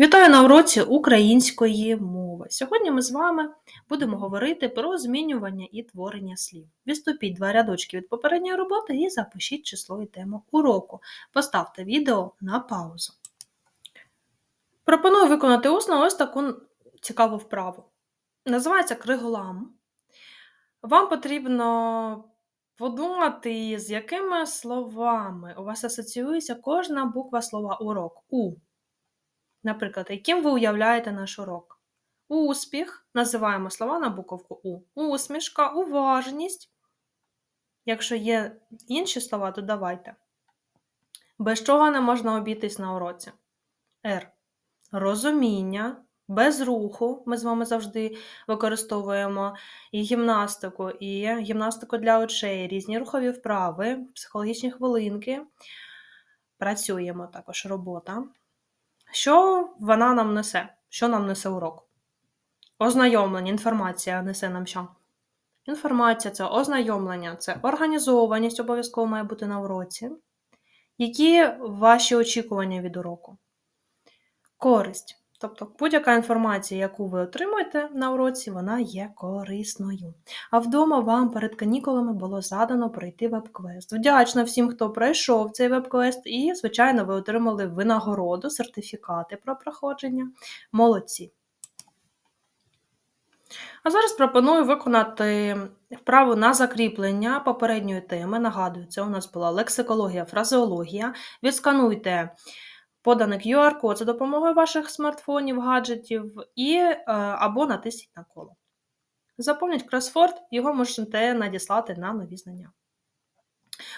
Вітаю на уроці української мови. Сьогодні ми з вами будемо говорити про змінювання і творення слів. Відступіть два рядочки від попередньої роботи і запишіть число і тему уроку. Поставте відео на паузу. Пропоную виконати усно ось таку цікаву вправу. Називається криголам. Вам потрібно подумати, з якими словами у вас асоціюється кожна буква слова урок. У. Наприклад, яким ви уявляєте наш урок? Успіх називаємо слова на буковку У. Усмішка, уважність. Якщо є інші слова, то давайте. Без чого не можна обійтись на уроці? Р. Розуміння. Без руху. Ми з вами завжди використовуємо і гімнастику, і гімнастику для очей, різні рухові вправи, психологічні хвилинки. Працюємо також робота. Що вона нам несе? Що нам несе урок? Ознайомлення, інформація несе нам що? Інформація це ознайомлення, це організованість обов'язково має бути на уроці. Які ваші очікування від уроку? Користь. Тобто будь-яка інформація, яку ви отримуєте на уроці, вона є корисною. А вдома вам перед канікулами було задано пройти веб-квест. Вдячна всім, хто пройшов цей веб-квест, і, звичайно, ви отримали винагороду, сертифікати про проходження. Молодці. А зараз пропоную виконати вправу на закріплення попередньої теми. Нагадую, це у нас була лексикологія, фразеологія. Відскануйте поданий QR-код за допомогою ваших смартфонів, гаджетів і, е, або натисніть на коло. Заповніть кросфорд, його можете надіслати на нові знання.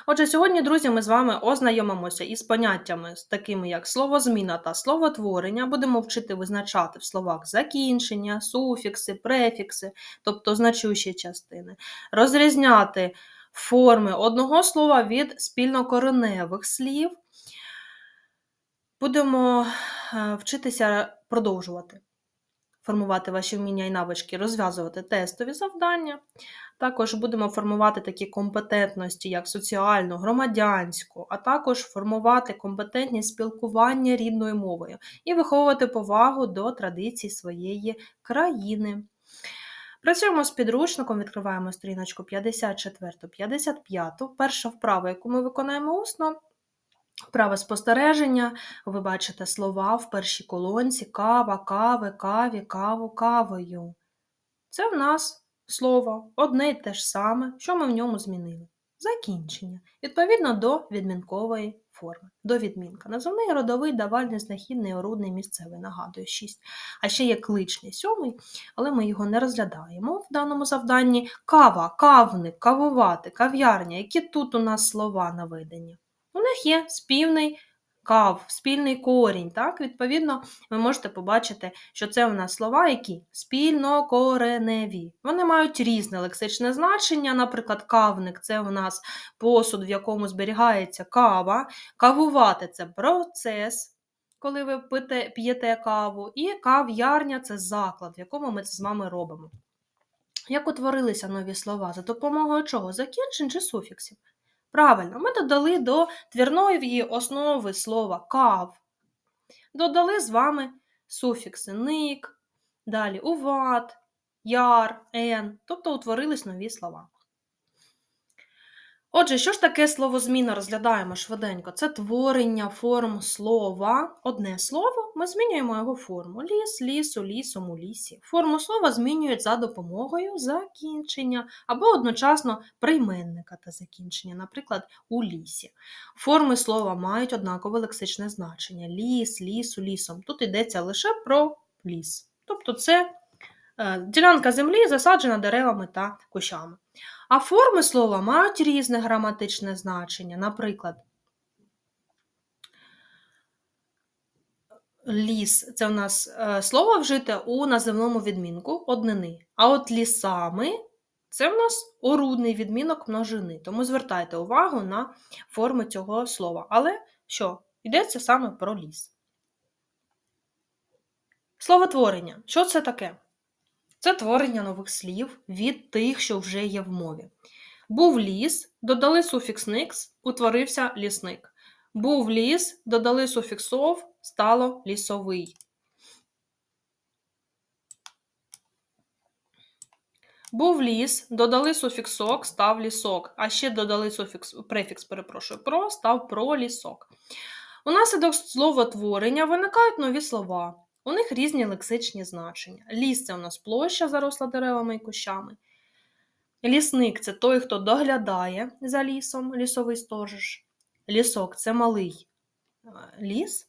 Отже, сьогодні, друзі, ми з вами ознайомимося із поняттями, такими як словозміна та словотворення. Будемо вчити визначати в словах закінчення, суфікси, префікси, тобто значущі частини, розрізняти форми одного слова від спільнокореневих слів. Будемо е, вчитися продовжувати формувати ваші вміння і навички, розв'язувати тестові завдання. Також будемо формувати такі компетентності, як соціальну, громадянську, а також формувати компетентність спілкування рідною мовою і виховувати повагу до традицій своєї країни. Працюємо з підручником, відкриваємо сторіночку 54-55. Перша вправа, яку ми виконаємо усно, Праве спостереження, ви бачите слова в першій колонці кава, кави, каві, каву, кавою. Це в нас слово одне й те ж саме, що ми в ньому змінили. Закінчення. Відповідно до відмінкової форми. До відмінка. Назовний родовий, давальний, знахідний, орудний, місцевий, нагадую, 6. А ще є кличний сьомий, але ми його не розглядаємо в даному завданні. Кава, кавник, кавувати, кав'ярня. Які тут у нас слова наведені? У них є спільний кав, спільний корінь. Так? Відповідно, ви можете побачити, що це у нас слова, які спільнокореневі. Вони мають різне лексичне значення. Наприклад, кавник це у нас посуд, в якому зберігається кава. Кавувати це процес. Коли ви п'єте каву, і кав'ярня це заклад, в якому ми це з вами робимо. Як утворилися нові слова? За допомогою чого? Закінчень чи суфіксів? Правильно, ми додали до твірної основи слова кав. Додали з вами суфікси ник, далі уват, яр, ен, тобто утворились нові слова. Отже, що ж таке словозміна розглядаємо швиденько? Це творення форм слова. Одне слово, ми змінюємо його форму. Ліс, лісу, лісом у лісі. Форму слова змінюють за допомогою закінчення або одночасно прийменника та закінчення, наприклад, у лісі. Форми слова мають однакове лексичне значення: ліс, лісу, лісом. Тут йдеться лише про ліс. Тобто це ділянка землі засаджена деревами та кущами. А форми слова мають різне граматичне значення. Наприклад, ліс це у нас е, слово вжите у називному відмінку однини. А от лісами це в нас орудний відмінок множини. Тому звертайте увагу на форми цього слова. Але що? Йдеться саме про ліс. Словотворення. Що це таке? це творення нових слів від тих, що вже є в мові. Був ліс, додали суфікс «никс», утворився лісник. Був ліс, додали суфіксов, стало лісовий. Був ліс, додали суфіксок, став лісок, а ще додали суфікс, префікс, перепрошую, про, став пролісок. Унаслідок словотворення виникають нові слова. У них різні лексичні значення. Ліс це у нас площа, заросла деревами і кущами. Лісник це той, хто доглядає за лісом, лісовий сторож. Лісок це малий е, ліс.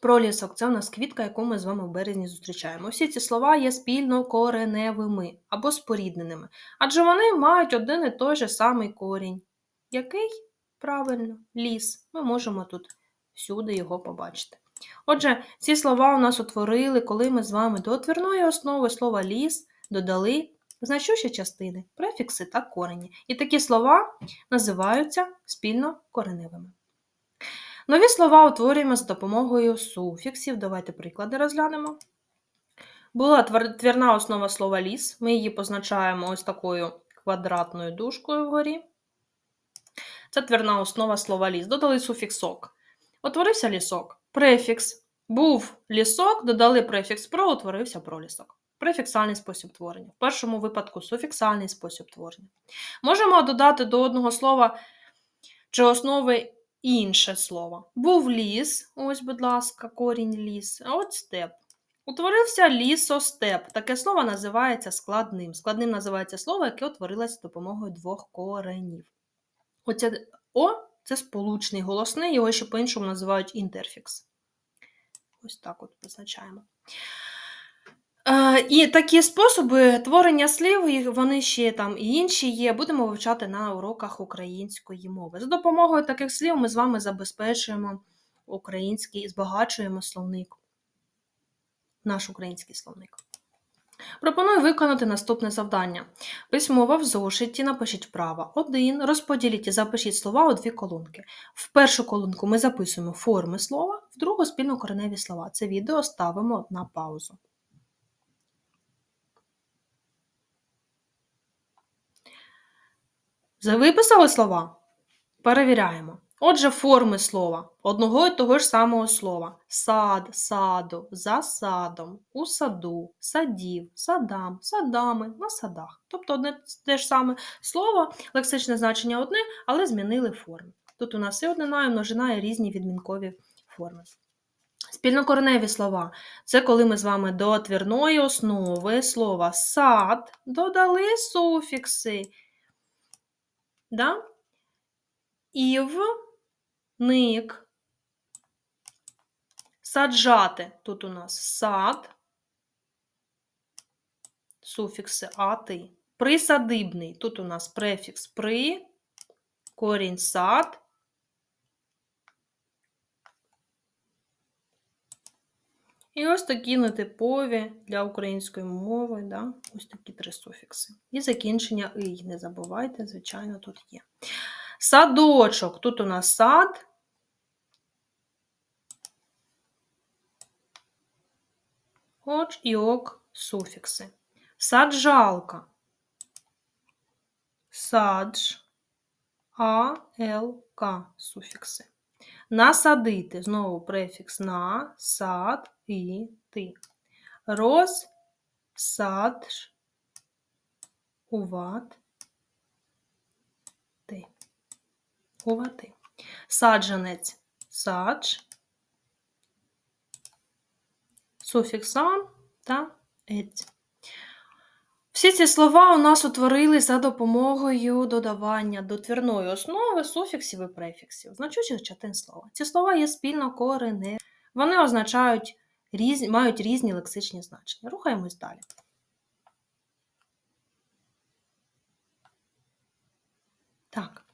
Пролісок це у нас квітка, яку ми з вами в березні зустрічаємо. Всі ці слова є спільно кореневими або спорідненими, адже вони мають один і той же самий корінь. Який? Правильно, ліс. Ми можемо тут всюди його побачити. Отже, ці слова у нас утворили, коли ми з вами до твірної основи слова ліс додали значущі частини, префікси та корені. І такі слова називаються спільно кореневими. Нові слова утворюємо за допомогою суфіксів. Давайте приклади розглянемо. Була твірна основа слова ліс. Ми її позначаємо ось такою квадратною дужкою вгорі. Це твірна основа слова ліс. Додали суфіксок. Утворився лісок. Префікс. Був лісок, додали префікс про, утворився пролісок. Префіксальний спосіб творення. В першому випадку суфіксальний спосіб творення. Можемо додати до одного слова чи основи інше слово. Був ліс, ось, будь ласка, корінь ліс, а от степ. Утворився лісостеп. Таке слово називається складним. Складним називається слово, яке утворилося з допомогою двох коренів. Оце О це сполучний голосний, його ще по-іншому називають інтерфікс. Ось так от позначаємо. Е, і такі способи творення слів, вони ще там і інші є, будемо вивчати на уроках української мови. За допомогою таких слів ми з вами забезпечуємо український збагачуємо словник, наш український словник. Пропоную виконати наступне завдання. Письмово в зошиті напишіть вправо. Один. Розподіліть і запишіть слова у дві колонки. В першу колонку ми записуємо форми слова, в другу спільнокореневі слова. Це відео ставимо на паузу. Виписали слова? Перевіряємо. Отже, форми слова одного і того ж самого слова: сад, саду, за садом, у саду, садів, садам, садами, на садах. Тобто одне те ж саме слово, лексичне значення одне, але змінили форми. Тут у нас і однина, і множина, і різні відмінкові форми. Спільнокореневі слова це коли ми з вами до твірної основи слова сад додали суфікси. Да? Ів, ник, саджати. Тут у нас сад, суфікси ати. Присадибний. Тут у нас префікс при, корінь сад. І ось такі нетипові для української мови, да? ось такі три суфікси. І закінчення «ий». Не забувайте, звичайно, тут є. Садочок. Тут у нас сад. Оч і ок суфікси. Саджалка. Садж, А, Л, К суфікси. Насадити. Знову префікс на, сад, і ти. Роз, садж, уват, ти. Увати. Саджанець садж, суфіксан та ець. Всі ці слова у нас утворили за допомогою додавання до твірної основи суфіксів і префіксів, значучих частин слова. Ці слова є спільно кореневі. Вони означають різ... мають різні лексичні значення. Рухаємось далі. Так.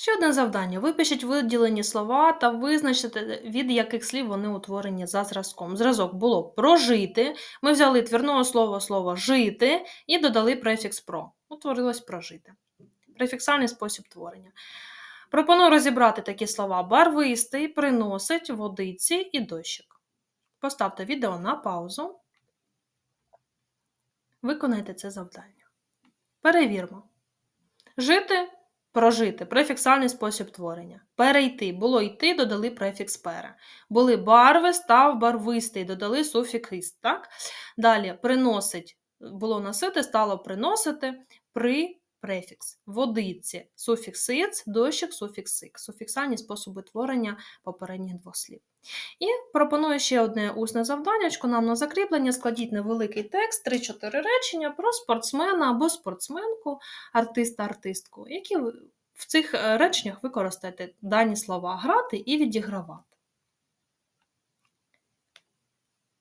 Ще одне завдання. Випишіть виділені слова та визначте, від яких слів вони утворені за зразком. Зразок було прожити. Ми взяли твірного слова слово жити і додали префікс про. Утворилось прожити. Префіксальний спосіб творення. Пропоную розібрати такі слова: барвистий, приносить, водиці і дощик. Поставте відео на паузу. Виконайте це завдання. Перевірмо. Жити Прожити префіксальний спосіб творення. Перейти. Було йти, додали префікс пере. Були барви, став барвистий, додали суфікс. Так? Далі приносить було носити, стало приносити при префікс. Водиці суфікс «иц», дощик суфікс «ик». Суфіксальні способи творення попередніх двох слів. І пропоную ще одне усне завданнячко нам на закріплення. Складіть невеликий текст, 3-4 речення про спортсмена або спортсменку, артиста, артистку, які в цих е, реченнях використаєте дані слова грати і відігравати.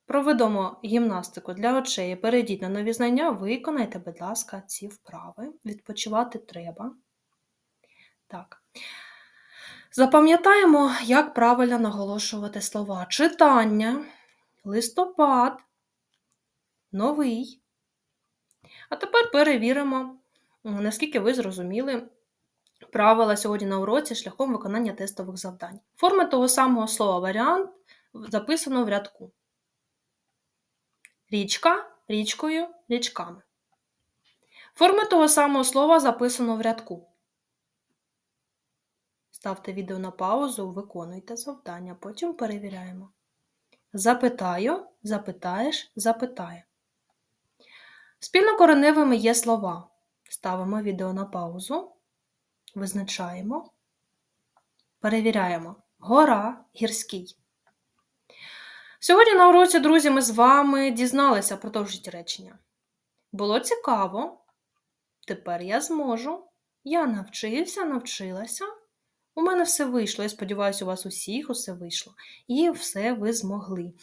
Проведемо гімнастику для очей. Перейдіть на нові знання, виконайте, будь ласка, ці вправи. Відпочивати треба. Так. Запам'ятаємо, як правильно наголошувати слова. Читання, листопад, новий. А тепер перевіримо, наскільки ви зрозуміли правила сьогодні на уроці шляхом виконання тестових завдань. Форми того самого слова варіант записано в рядку. Річка річкою, річками. Форми того самого слова записано в рядку. Ставте відео на паузу, виконуйте завдання, потім перевіряємо. Запитаю, запитаєш, запитає. Спільнокореневими є слова. Ставимо відео на паузу, визначаємо, перевіряємо. Гора, гірський. Сьогодні на уроці, друзі, ми з вами дізналися продовжіть речення. Було цікаво. Тепер я зможу. Я навчився, навчилася. У мене все вийшло. Я сподіваюся, у вас усіх усе вийшло. І все ви змогли.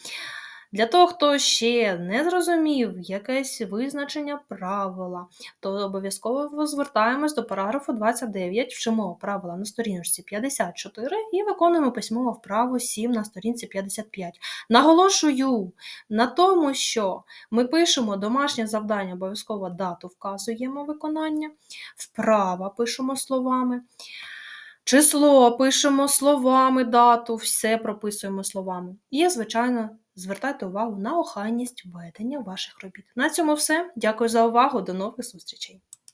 Для того, хто ще не зрозумів якесь визначення правила, то обов'язково звертаємось до параграфу 29, вчимо правила на сторіночці 54 і виконуємо письмово вправу 7 на сторінці 55. Наголошую на тому, що ми пишемо домашнє завдання, обов'язково дату вказуємо виконання, вправа пишемо словами. Число пишемо словами, дату, все прописуємо словами. І, звичайно, звертайте увагу на охайність ведення ваших робіт. На цьому все. Дякую за увагу. До нових зустрічей!